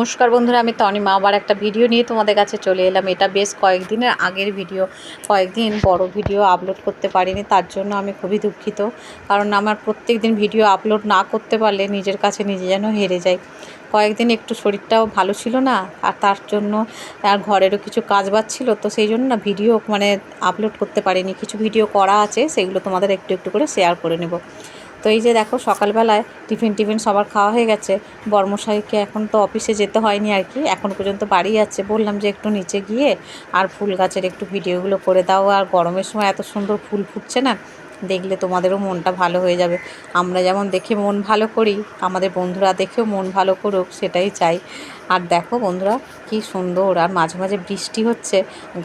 নমস্কার বন্ধুরা, আমি তনিমা আবার একটা ভিডিও নিয়ে তোমাদের কাছে চলে এলাম। এটা বেশ কয়েকদিনের আগের ভিডিও। কয়েকদিন বড় ভিডিও আপলোড করতে পারিনি, তার জন্য আমি খুবই দুঃখিত। কারণ আমার প্রত্যেক দিন ভিডিও আপলোড না করতে পারলে নিজের কাছে নিজে যেন হেরে যাই। কয়েকদিন একটু শরীরটাও ভালো ছিল না, আর তার জন্য, আর ঘরেরও কিছু কাজ ছিল, তো সেই জন্য না ভিডিও মানে আপলোড করতে পারিনি। কিছু ভিডিও করা আছে, সেগুলো তোমাদের একটু একটু করে শেয়ার করে নেব। তো এই যে দেখো, সকালবেলায় টিফিন টিফিন সবার খাওয়া হয়ে গেছে। বর্মশাইকে এখন তো অফিসে যেতে হয়নি আর কি। এখন পর্যন্ত বাড়ি আছে। বললাম যে একটু নিচে গিয়ে আর ফুল গাছের একটু ভিডিওগুলো করে দাও। আর গরমের সময় এত সুন্দর ফুল ফুটছে না, দেখলে তোমাদেরও মনটা ভালো হয়ে যাবে। আমরা যেমন দেখে মন ভালো করি, আমাদের বন্ধুরা দেখেও মন ভালো করুক, সেটাই চাই। আর দেখো বন্ধুরা, কি সুন্দর। আর মাঝে মাঝে বৃষ্টি হচ্ছে,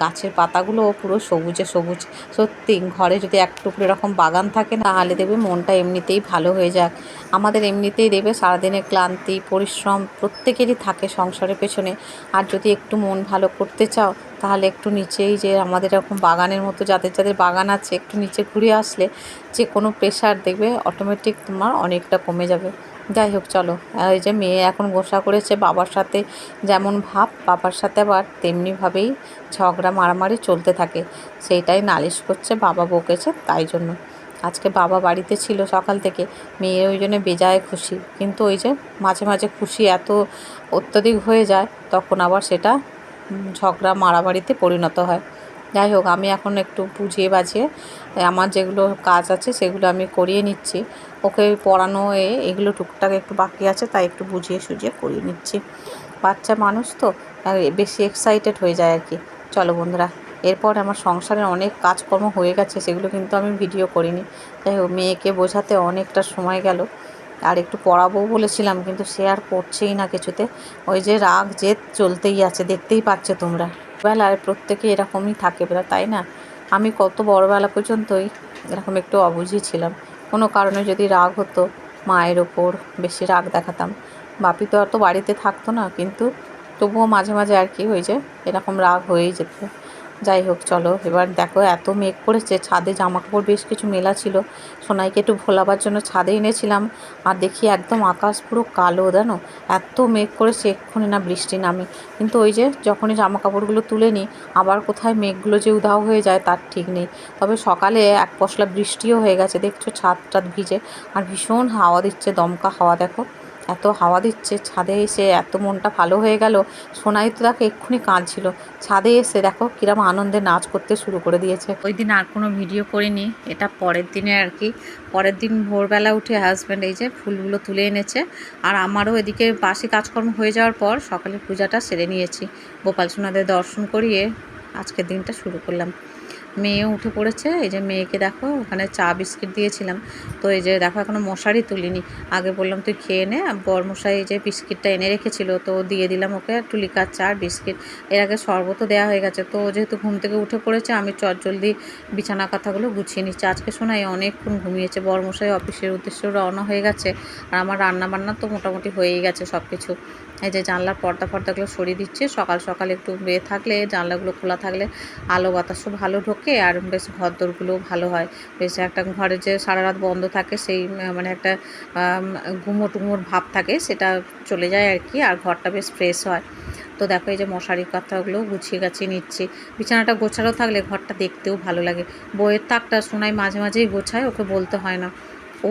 গাছের পাতাগুলো পুরো সবুজে সবুজ। সত্যি, ঘরে যদি এক টুকরো এরকম বাগান থাকে না তাহলে দেখবে মনটা এমনিতেই ভালো হয়ে যাক আমাদের এমনিতেই দেবে সারাদিনের ক্লান্তি, পরিশ্রম প্রত্যেকেরই থাকে সংসারের পেছনে। আর যদি একটু মন ভালো করতে চাও, তাহলে একটু নিচেই যে আমাদের এরকম বাগানের মতো, যাদের যাদের বাগান আছে, একটু নিচে ঘুরে আসলে যে কোনো প্রেশার দেখবে অটোমেটিক তোমার অনেকটা কমে যাবে। যাই হোক, চলো। এই যে মেয়ে এখন গোসা করেছে, বাবার সাথে যেমন ভাব, বাবার সাথে আবার তেমনিভাবেই ঝগড়া, মারামারি চলতে থাকে। সেইটাই নালিশ করছে বাবা বকেছে তাই জন্য। আজকে বাবা বাড়িতে ছিল সকাল থেকে, মেয়ে ওই জন্য বেজায় খুশি। কিন্তু ওই যে মাঝে মাঝে খুশি এত অত্যধিক হয়ে যায়, তখন আবার সেটা ঝগড়া, মারামারিতে পরিণত হয়। যাই হোক আমি এখন একটু বুঝিয়ে বাজিয়ে আমার যেগুলো কাজ আছে সেগুলো আমি করিয়ে নিচ্ছি। ওকে পড়ানো এ, এগুলো টুকটাক একটু বাকি আছে, তাই একটু বুঝিয়ে সুঝিয়ে করিয়ে নিচ্ছি। বাচ্চা মানুষ তো বেশি এক্সাইটেড হয়ে যায় আর কি। চলো বন্ধুরা, এরপর আমার সংসারের অনেক কাজকর্ম হয়ে গেছে, সেগুলো কিন্তু আমি ভিডিও করিনি। যাই হোক, মেয়েকে বোঝাতে অনেকটা সময় গেল। আর একটু পড়াবো বলেছিলাম, কিন্তু সে আর পড়ছেই না কিছুতে। ওই যে রাগ জেদ চলতেই আছে, দেখতেই পাচ্ছে তোমরা। বেলায় প্রত্যেকে এরকমই থাকে বেলা, তাই না? আমি কত বড়বেলা পর্যন্তই এরকম একটু অবুঝি ছিলাম। কোনো কারণে যদি রাগ হতো, মায়ের ওপর বেশি রাগ দেখাতাম। বাপি তো আর তো বাড়িতে থাকতো না, কিন্তু তবুও মাঝে মাঝে আর কি হয়ে যায় এরকম রাগ হয়েই যেত। যাই হোক, চলো। এবার দেখো, এত মেঘ করেছে, ছাদে জামা কাপড় বেশ কিছু মেলা ছিল। সোনাইকে একটু ভোলাবার জন্য ছাদে এনেছিলাম। আর দেখি একদম আকাশ পুরো কালো, জানো? এত মেঘ করেছে, এক্ষুনি না বৃষ্টি নামে। কিন্তু ওই যে যখনই জামা কাপড়গুলো তুলে নিই, আবার কোথায় মেঘগুলো যে উধাও হয়ে যায়, তার ঠিক নেই। তবে সকালে এক পশলা বৃষ্টিও হয়ে গেছে, দেখছ ছাদ টাদ ভিজে। আর ভীষণ হাওয়া দিচ্ছে, দমকা হাওয়া, দেখো। এত হাওয়া দিচ্ছে, ছাদে এসে এত মনটা ভালো হয়ে গেল, সোনাই তো দেখো এক্ষুনি কাঁদছিল। ছাদে এসে দেখো কিরম আনন্দে নাচ করতে শুরু করে দিয়েছে। ওই দিন আর কোনো ভিডিও করিনি, এটা পরের দিনে আর কি। পরের দিন ভোরবেলা উঠে হাজব্যান্ড এই যে ফুলগুলো তুলে এনেছে, আর আমারও এদিকে বাসি কাজকর্ম হয়ে যাওয়ার পর সকালে পূজাটা সেরে নিয়েছি। গোপাল সোনাদের দর্শন করিয়ে আজকের দিনটা শুরু করলাম। মেয়েও উঠে পড়েছে, এই যে মেয়েকে দেখো ওখানে চা বিস্কিট দিয়েছিলাম। তো এই যে দেখো এখনও মশারি তুলিনি। আগে বললাম তুই খেয়ে নে বরমশাই এই যে বিস্কিটটা এনে রেখেছিল, তো দিয়ে দিলাম ওকে একটু লিকার চা আর বিস্কিট। এর আগে শরবতও দেওয়া হয়ে গেছে। তো যেহেতু ঘুম থেকে উঠে পড়েছে, আমি চট জলদি বিছানা কথাগুলো গুছিয়ে নিচ্ছি। আজকে শোনাই অনেকক্ষণ ঘুমিয়েছে, বরমশাই অফিসের উদ্দেশ্যে রওনা হয়ে গেছে, আর আমার রান্না বান্না তো মোটামুটি হয়েই গেছে সব কিছু এই যে জানলার পর্দা ফর্দাগুলো সরিয়ে দিচ্ছে, সকাল সকাল একটু বেয়ে থাকলে, জানলাগুলো খোলা থাকলে আলো বাতাসও ভালো ঢোকে। আর বেশ ঘরদোরগুলোও ভালো হয়। বেশ একটা ঘরে যে সারা রাত বন্ধ থাকে সেই মানে একটা ঘুমো গুমোট গুমোট ভাব থাকে সেটা চলে যায় আর কি, আর ঘরটা বেশ ফ্রেশ হয়। তো দেখো এই যে মশারির কথাগুলো গুছিয়ে গাছিয়ে নিচ্ছে। বিছানাটা গোছারও থাকলে ঘরটা দেখতেও ভালো লাগে। বইয়ের তাকটা শোনায় মাঝে মাঝেই গোছায়, ওকে বলতে হয় না।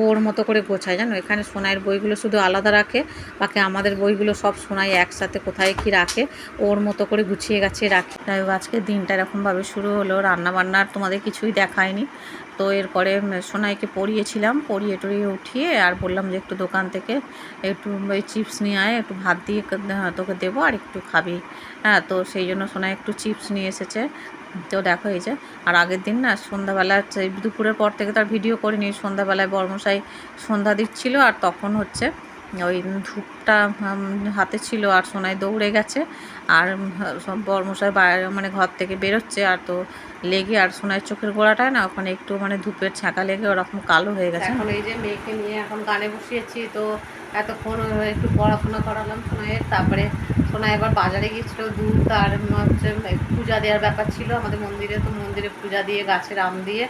ওর মতো করে গোছায়, জানো? এখানে সোনাইয়ের বইগুলো শুধু আলাদা রাখে, বাকি আমাদের বইগুলো সব সোনাই একসাথে কোথায় কি রাখে, ওর মতো করে গুছিয়ে গাছিয়ে রাখে। হোক, আজকে দিনটা এরকমভাবে শুরু হলো রান্না বান্নার তোমাদের কিছুই দেখায়নি। তো এরপরে সোনাইকে পরিয়েছিলাম, পরিয়ে টরিয়ে উঠিয়ে আর বললাম যে একটু দোকান থেকে একটু ওই চিপস নিয়ে আয়, একটু ভাত দিয়ে তোকে দেবো আর একটু খাবি। হ্যাঁ তো সেই জন্য সোনাই একটু চিপস নিয়ে এসেছে। তো দেখো এই যে, আর আগের দিন না সন্ধ্যাবেলা দুপুরের পর থেকে তার ভিডিও করিনি, সন্ধ্যাবেলায় বর্মশাই সন্ধ্যা দিচ্ছিল আর তখন হচ্ছে ওই ধূপটা হাতে ছিল আর সোনায় দৌড়ে গেছে। আর সব বর্মশাই বাইরে মানে ঘর থেকে বেরোচ্ছে আর তো লেগে আর সোনায় চোখের গোড়াটায় না ওখানে একটু মানে ধূপের ছাঁকা লেগে ওরকম কালো হয়ে গেছে। এখন এই যে মেয়েকে নিয়ে এখন গানে বসিয়েছি, তো এতক্ষণ একটু পড়াশোনা করালাম সোনাইয়ের তারপরে সোনা এবার বাজারে গিয়েছিল দুধ আর হচ্ছে পূজা দেওয়ার ব্যাপার ছিল আমাদের মন্দিরে। তো মন্দিরে পূজা দিয়ে, গাছের আম দিয়ে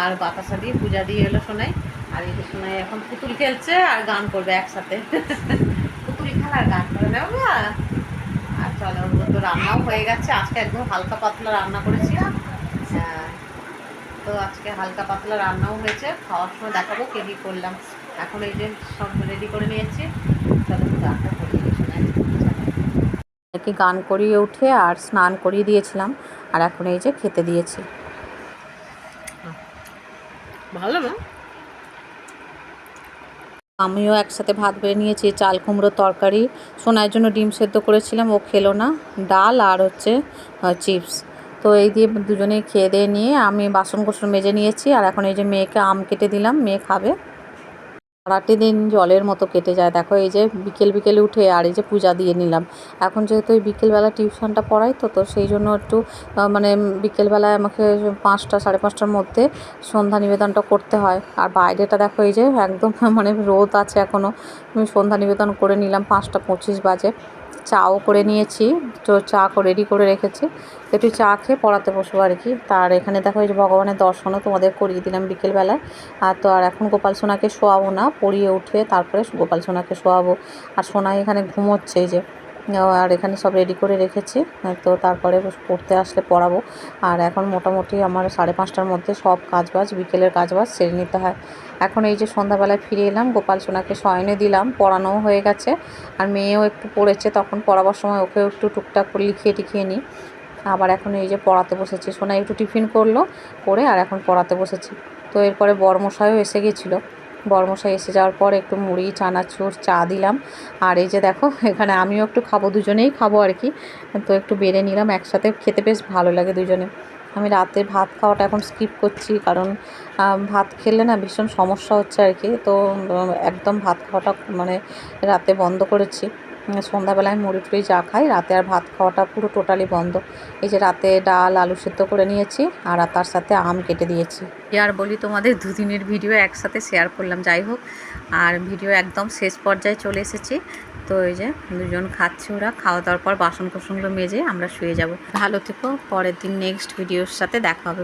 আর বাতাসা দিয়ে পূজা দিয়ে এলো সোনাই আর এই যে সোনাই এখন পুতুল খেলছে আর গান করবে একসাথে। পুতুল খেলা আর গান করে না বাবা চলো তো রান্নাও হয়ে গেছে। আজকে একদম হালকা পাতলা রান্না করেছি হ্যাঁ। তো আজকে হালকা পাতলা রান্নাও হয়েছে। খাওয়ার সময় দেখাবো কে কী করলাম। এখন এই যে সব রেডি করে নিয়েছি। চলো গানটা করিয়ে দিয়ে কি গান করিয়ে উঠে আর স্নান করিয়ে দিয়েছিলাম। আর এখন এই যে খেতে দিয়েছি। ভালো না? আমিও একসাথে ভাত বেড়ে নিয়েছি, চাল, কুমড়োর তরকারি। সোনার জন্য ডিম সেদ্ধ করেছিলাম, ও খেলো না। ডাল আর হচ্ছে চিপস। তো এই দিয়ে দুজনেই খেয়ে দিয়ে নিয়ে আমি বাসন কোসন মেজে নিয়েছি, আর এখন এই যে মেয়েকে আম কেটে দিলাম, মেয়ে খাবে। সারাটি দিন জলের মতো কেটে যায়। দেখো এই যে বিকেল বিকেলে উঠে আর এই যে পূজা দিয়ে নিলাম। এখন যেহেতু ওই বিকেলবেলা টিউশনটা পড়াই তো তো সেই জন্য একটু মানে বিকেলবেলায় আমাকে পাঁচটা, সাড়ে পাঁচটার মধ্যে সন্ধ্যা নিবেদনটা করতে হয়। আর বাইরেটা দেখো এই যে একদম মানে রোদ আছে এখনও আমি সন্ধ্যা নিবেদন করে নিলাম পাঁচটা পঁচিশ বাজে। চাও করে নিয়েছি, তো চা রেডি করে রেখেছি। একটু চা খেয়ে পড়াতে বসবো আর কি। তার এখানে দেখো এই যে ভগবানের দর্শনও তোমাদের করিয়ে দিলাম বিকেলবেলায়। আর তো আর এখন গোপাল সোনাকে শোয়াবো না, পড়িয়ে উঠে তারপরে গোপাল সোনাকে শোয়াবো। আর সোনা এখানে ঘুমোচ্ছে এই যে। আর এখানে সব রেডি করে রেখেছি। তো তারপরে পড়তে আসলে পড়াবো। আর এখন মোটামুটি আমার সাড়ে পাঁচটার মধ্যে সব কাজবাজ, বিকেলের কাজবাজ সেরে নিতে হয়। এখন এই যে সন্ধ্যাবেলায় ফিরে এলাম, গোপাল সোনাকে শয়নে দিলাম, পড়ানোও হয়ে গেছে। আর মেয়েও একটু পড়েছে, তখন পড়াবার সময় ওকেও একটু টুকটাক করে লিখিয়ে টিখিয়ে নিই। আবার এখন এই যে পড়াতে বসেছি, সোনা একটু টিফিন করল করে আর এখন পড়াতে বসেছি। তো এরপরে বড়মশাইও এসে গেছিল। বড়মশাই এসে যাওয়ার পর একটু মুড়ি, চানাচুর, চা দিলাম। আর এই যে দেখো, এখানে আমিও একটু খাব, দুজনেই খাব আর কি। তো একটু বেড়ে নিলাম, একসাথে খেতে বেশ ভালো লাগে দুজনে। আমি রাতে ভাত খাওয়াটা এখন স্কিপ করছি, কারণ ভাত খেলে না ভীষণ সমস্যা হচ্ছে আর কি। তো একদম ভাত খাওয়াটা মানে রাতে বন্ধ করেছি। সন্ধ্যাবেলায় মুড়ি টুড়ি যা খাই। রাতে আর ভাত খাওয়াটা পুরো টোটালি বন্ধ। এই যে রাতে ডাল, আলু সেদ্ধ করে নিয়েছি আর তার সাথে আম কেটে দিয়েছি। আর বলি তোমাদের দুদিনের ভিডিও একসাথে শেয়ার করলাম, যাই হোক। আর ভিডিও একদম শেষ পর্যায়ে চলে এসেছি। তো এই যে দুজন খাচ্ছে ওরা, খাওয়া দাওয়ার পর বাসন কোসনগুলো মেজে আমরা শুয়ে যাব। ভালো থেকো, পরের দিন নেক্সট ভিডিওর সাথে দেখা হবে।